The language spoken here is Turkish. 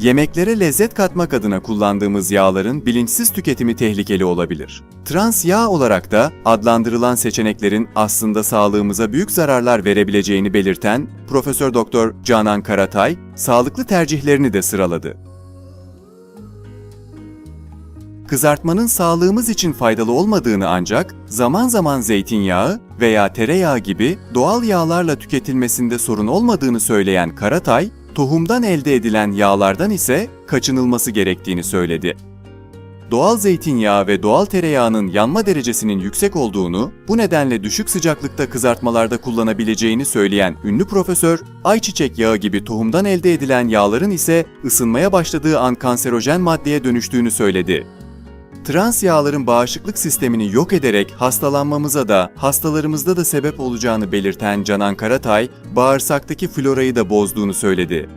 yemeklere lezzet katmak adına kullandığımız yağların bilinçsiz tüketimi tehlikeli olabilir. Trans yağ olarak da adlandırılan seçeneklerin aslında sağlığımıza büyük zararlar verebileceğini belirten Profesör Doktor Canan Karatay, sağlıklı tercihlerini de sıraladı. Kızartmanın sağlığımız için faydalı olmadığını ancak zaman zaman zeytinyağı veya tereyağı gibi doğal yağlarla tüketilmesinde sorun olmadığını söyleyen Karatay, tohumdan elde edilen yağlardan ise kaçınılması gerektiğini söyledi. Doğal zeytinyağı ve doğal tereyağının yanma derecesinin yüksek olduğunu, bu nedenle düşük sıcaklıkta kızartmalarda kullanabileceğini söyleyen ünlü profesör, ayçiçek yağı gibi tohumdan elde edilen yağların ise ısınmaya başladığı an kanserojen maddeye dönüştüğünü söyledi. Trans yağların bağışıklık sistemini yok ederek hastalanmamıza da hastalarımızda da sebep olacağını belirten Canan Karatay, bağırsaktaki florayı da bozduğunu söyledi.